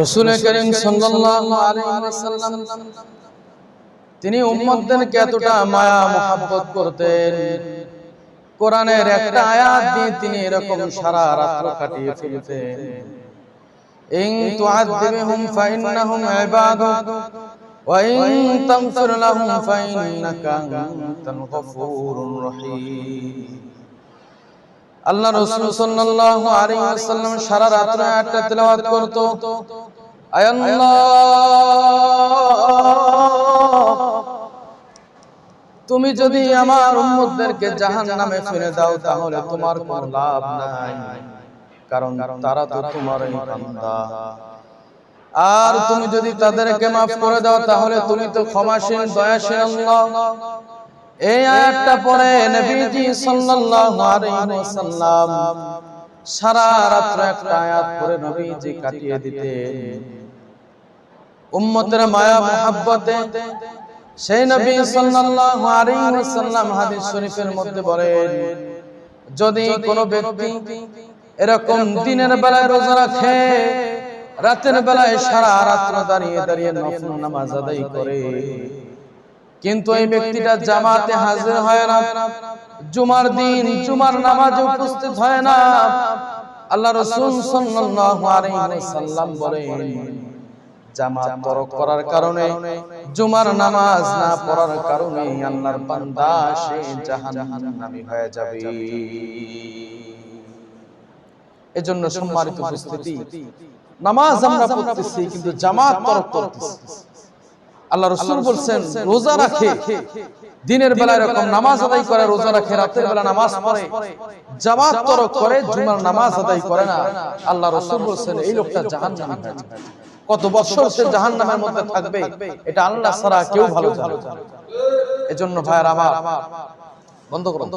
রসুল করিম আলাইহি তিনি উম্মতদেরকে এতটা মায়া মোহাব্বত করতেন। কোরআনের একটা আয়াত দিয়ে তিনি এরকম সারা রাত্র কাটিয়ে ফেলতেন ইন তুআযিবহুম ফাইন্নাহুম ইবাদুক, ওয়া ইন তাগফির লাহুম ফাইন্নাকা আনতাল রহিম। আল্লাহ রাসূল সাল্লাল্লাহু আলাইহি ওয়াসাল্লাম সারা রাত্র আয়াতটা তেলাওয়াত করত। তুমি যদি আমার উম্মতদেরকে জাহান্নামে ফেলে দাও, তাহলে তোমার কোনো লাভ নাই। কারণ তারা তো বান্দা। আর তুমি যদি তাদেরকে মাফ করে দাও, তাহলে তুমি তো ক্ষমাশীল, দয়াশীল আল্লাহ। এই আয়াতটা পরে নবীজি সাল্লাল্লাহু আলাইহি ওয়াসাল্লাম সারা রাত একটা আয়াত পরে নবীজি কাটিয়ে দিতেন। উম্মতের মায়া, মুহাব্বতে। সেই নবী সাল্লাল্লাহু আলাইহি ওয়াসাল্লাম হাদিস শরীফের মধ্যে বলেন, যদি কোনো ব্যক্তি এরকম দিনের বেলায় রোজা রাখে, রাতের বেলায় সারা রাত্র দাঁড়িয়ে দাঁড়িয়ে নফল নামাজ আদায় করে। কিন্তু এই ব্যক্তিটা জামাতে হাজির হয় না, জুমার দিন জুমার নামাজ উপস্থিত হয় না। আল্লাহ রাসূল সাল্লাল্লাহু আলাইহি ওয়াসাল্লাম বলেন জামাত তরক করার কারণে জুমার নামাজ না পড়ার কারণে আল্লাহর বান্দা সে জাহান্নামী হয়ে যাবে। এজন্য সম্মানিত উপস্থিতি নামাজ আমরা পড়তেছি কিন্তু জামাত তরক করতেছি। আল্লাহ রসুল বলছেন রোজা রাখে। দিনের বেলা এরকম নামাজ আদায় করে রোজা রাখে রাতের বেলা নামাজ পড়ে। জামাত তরক করে জুমার নামাজ আদায় করে না। আল্লাহ রসুল বলছেন এই লোকটা জাহান যাবে। কত বছর সে জাহান নামের মধ্যে থাকবে? এটা আল্লাহ ছাড়া কেউ ভালো জানে এজন্য ভাইয়ার আমার বন্ধ করুন।